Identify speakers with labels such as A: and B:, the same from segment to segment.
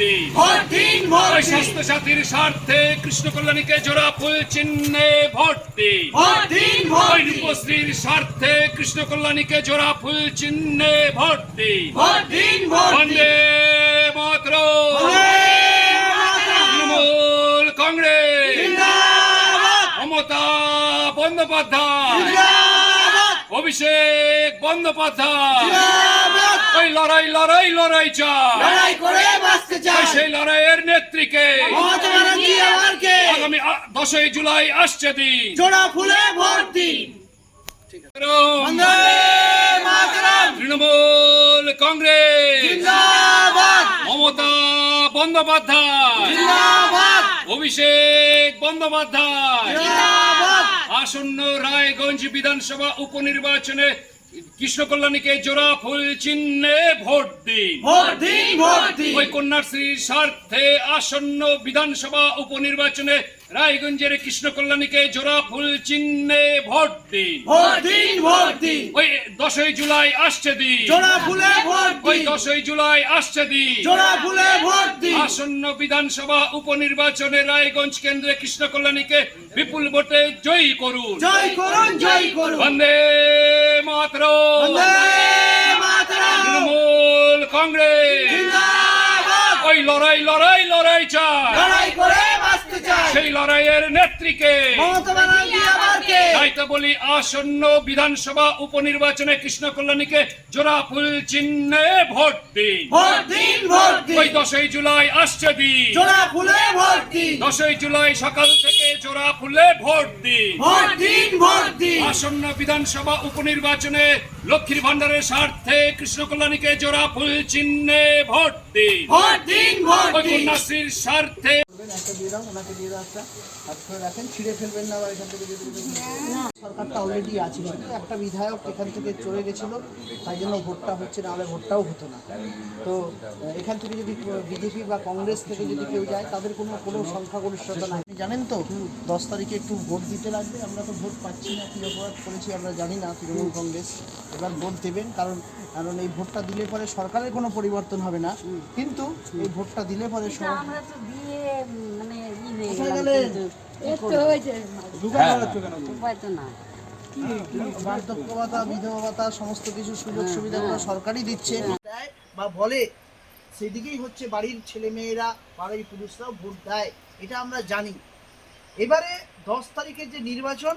A: দিন
B: ভোট দিন ভোট
A: স্বাস্থ্য সাথীর স্বার্থে কৃষ্ণ কল্যাণীকে জোড়া ফুল চিহ্নে ভোট দিন
B: ভোট দিন ভোট
A: রূপশ্রীর স্বার্থে কৃষ্ণ কল্যাণীকে জোড়া ফুল চিহ্নে ভোট দিন
B: ভোট দিন ভোট
A: বন্দে মাতর। তৃণমূল কংগ্রেস। মমতা বন্দ্যোপাধ্যায়। অভিষেক বন্দ্যোপাধ্যায়। ওই লড়াই লড়াই লড়াই চাই।
B: করে বাঁচতে চাই।
A: সেই লড়াইয়ের নেত্রীকে আগামী দশই জুলাই আসছে দিন।
B: জোড়া ফুলে ভোট দিন।
A: তৃণমূল কংগ্রেস। মমতা বন্দ্যোপাধ্যায়। অভিষেক বন্দ্যোপাধ্যায়। আসন্ন রায়গঞ্জ বিধানসভা উপনির্বাচনে কৃষ্ণ কল্যাণীকে জোড়া ফুল চিহ্নে ভোট দিন।
B: ভোট দিন ভোট দিন।
A: ওই কন্যাশ্রীর স্বার্থে আসন্ন বিধানসভা উপনির্বাচনে রায়গঞ্জের কৃষ্ণ কল্যাণীকে জোড়া ফুল চিহ্নে ভোট দিন।
B: ভোট দিন ভোট দিন।
A: ওই দশই জুলাই আসছে দিন।
B: জোড়া ফুলে ভোট
A: ওই দশই জুলাই আসছে দিন।
B: জোড়া ফুলে ভোট দিন।
A: আসন্ন বিধানসভা উপনির্বাচনে রায়গঞ্জ কেন্দ্রে কৃষ্ণ কল্যাণীকে বিপুল ভোটে জয়ী করুন।
B: জয় করুন জয় করুন।
A: বন্দে মাতর
B: বন্দে
A: তৃণমূল কংগ্রেস। ওই লড়াই লড়াই লড়াই
B: করে চাই।
A: সেই লড়াইয়ের নেত্রীকে
B: মমতা
A: বলি আসন্ন বিধানসভা উপনির্বাচনে কৃষ্ণ কল্যাণীকে জোড়া ফুল চিহ্নে ভোট দিন।
B: ভোট দিন ভোট
A: ওই দশই জুলাই আসছে দিন।
B: জোড়া ফুলে ভোট দিন।
A: দশই জুলাই সকাল থেকে জোড়া ফুলে ভোট দিন।
B: ভোট দিন ভোট দিন।
A: আসন্ন বিধানসভা উপনির্বাচনে লক্ষ্মীর ভান্ডারের স্বার্থে কৃষ্ণ কল্যাণীকে জোড়া ফুল চিহ্নে ভোট দিন।
B: ভোট দিন ভোট দিন।
A: কন্যাশ্রীর স্বার্থে
C: করবেন, একটা দিয়ে দাও ওনাকে দিয়ে দাও একটা হাত করে রাখেন ছিঁড়ে ফেলবেন না আবার এখান থেকে যদি সরকারটা অলরেডি আছে শুধু একটা বিধায়ক এখান থেকে চলে গেছিল তাই জন্য ভোটটা হচ্ছে না হলে ভোটটাও হতো না। তো এখান থেকে যদি বিজেপি বা কংগ্রেস থেকে যদি কেউ যায় তাদের কোনো কোনো সংখ্যাগরিষ্ঠতা নাই। আপনি জানেন তো দশ তারিখে একটু ভোট দিতে লাগবে আমরা তো ভোট পাচ্ছি না কী অপরাধ করেছি আমরা জানি না তৃণমূল কংগ্রেস এবার ভোট দেবেন কারণ কারণ এই ভোটটা দিলে পরে সরকারের কোনো পরিবর্তন হবে না। কিন্তু এই ভোটটা দিলে পরে সর-
D: আমরা তো দিয়ে উম, মানে ই হয়ে
C: কোথায়
D: গেলাম
C: গেলেন?
D: কিন্তু এই তো হয়েছে, উপায় তো না
C: বার্ধক্য ভাতা বিধবা ভাতা সমস্ত কিছু সুযোগ সুবিধাগুলো সরকারই দিচ্ছে। দেয় বা বলে সেদিকেই হচ্ছে বাড়ির ছেলে মেয়েরা বাড়ির পুরুষরাও ভোট দেয় এটা আমরা জানি। এবারে দশ তারিখের যে নির্বাচন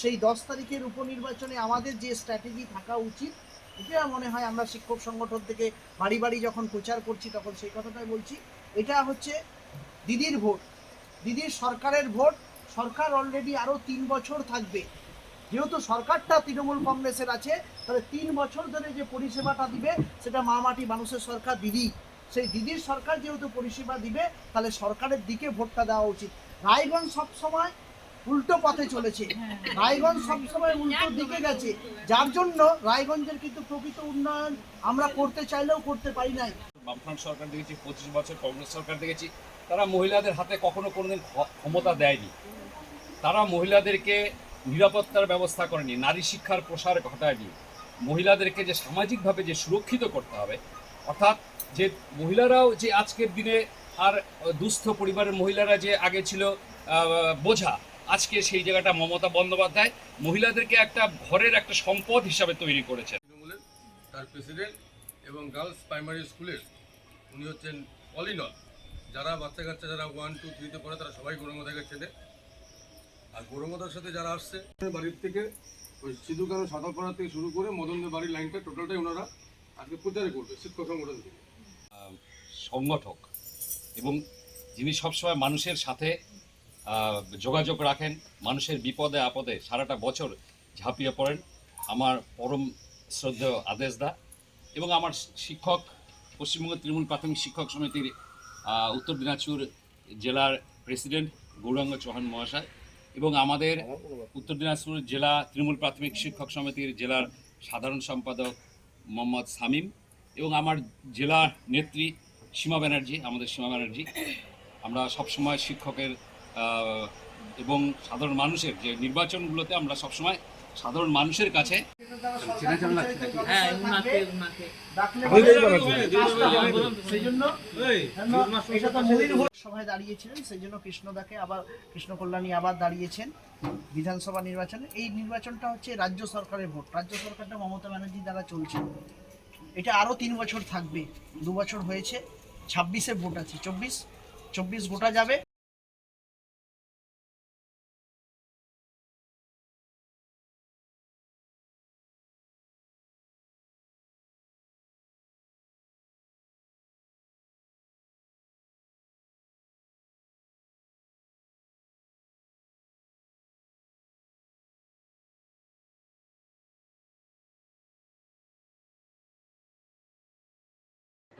C: সেই দশ তারিখের উপনির্বাচনে আমাদের যে স্ট্র্যাটেজি থাকা উচিত এটা মনে হয় আমরা শিক্ষক সংগঠন থেকে বাড়ি বাড়ি যখন প্রচার করছি তখন সেই কথাটাই বলছি। এটা হচ্ছে দিদির ভোট। দিদির সরকারের ভোট, সরকার অলরেডি আরও তিন বছর থাকবে। যেহেতু সরকারটা তৃণমূল কংগ্রেসের আছে, তাহলে তিন বছর ধরে যে পরিষেবাটা দিবে, সেটা মা মাটি মানুষের সরকার দিদি। সেই দিদির সরকার যেহেতু পরিষেবা দিবে, তাহলে সরকারের দিকে ভোটটা দেওয়া উচিত। রায়গঞ্জ সবসময় উল্টো পথে চলেছে। রায়গঞ্জ সবসময় উল্টো দিকে গেছে। যার জন্য রায়গঞ্জের কিন্তু প্রকৃত উন্নয়ন আমরা করতে চাইলেও করতে পারি নাই।
A: বামফ্রন্ট সরকার দেখেছি, পঁচিশ বছর কংগ্রেস সরকার দেখেছি। তারা মহিলাদের হাতে কখনো কোনোদিন ক্ষমতা দেয়নি। তারা মহিলাদেরকে নিরাপত্তার ব্যবস্থা করেনি, নারী শিক্ষার প্রসার ঘটায়নি। মহিলাদেরকে যে সামাজিকভাবে যে সুরক্ষিত করতে হবে, অর্থাৎ যে মহিলারাও যে আজকের দিনে আর দুস্থ পরিবারের মহিলারা যে আগে ছিল বোঝা, আজকে সেই জায়গাটা মমতা বন্দ্যোপাধ্যায় মহিলাদেরকে একটা ঘরের একটা সম্পদ হিসাবে তৈরি করেছে
E: তার প্রেসিডেন্ট এবং গার্লস প্রাইমারি স্কুলের, উনি হচ্ছেন অলিনল যারা বাচ্চা কাচ্চা যারা ওয়ান টু থ্রিতে পড়ে, তারা সবাই গৌরঙ্গদাকে চেনে আর গৌরঙ্গদার সাথে যারা আসছে বাড়ির থেকে ওই সিধু কারও সাঁতারপাড়া থেকে শুরু করে মদনদের বাড়ির লাইনটা টোটালটাই ওনারা আজকে প্রচারে করবে, শিক্ষক সংগঠন থেকে।
A: সংগঠক এবং যিনি সবসময় মানুষের সাথে যোগাযোগ রাখেন, মানুষের বিপদে আপদে সারাটা বছর ঝাঁপিয়ে পড়েন, আমার পরম শ্রদ্ধেয় আদেশ দা এবং আমার শিক্ষক পশ্চিমবঙ্গ তৃণমূল প্রাথমিক শিক্ষক সমিতির উত্তর দিনাজপুর জেলার প্রেসিডেন্ট গৌরাঙ্গ চৌহান মহাশয় এবং আমাদের উত্তর দিনাজপুর জেলা তৃণমূল প্রাথমিক শিক্ষক সমিতির জেলার সাধারণ সম্পাদক মোহাম্মদ সামিম এবং আমার জেলা নেত্রী সীমা ব্যানার্জি, আমাদের সীমা ব্যানার্জি। আমরা সবসময় শিক্ষকের এবং সাধারণ মানুষের যে নির্বাচনগুলোতে আমরা সবসময় সাধারণ মানুষের কাছে
B: হ্যাঁ
C: ভোট সভায় দাঁড়িয়েছিলেন সেই জন্য কৃষ্ণদাকে আবার কৃষ্ণ কল্যাণী আবার দাঁড়িয়েছেন বিধানসভা নির্বাচনে। এই নির্বাচনটা হচ্ছে রাজ্য সরকারের ভোট। রাজ্য সরকারটা মমতা ব্যানার্জি দ্বারা চলছে। এটা আরও তিন বছর থাকবে দু বছর হয়েছে ছাব্বিশে ভোট আছে চব্বিশ চব্বিশ গোটা যাবে।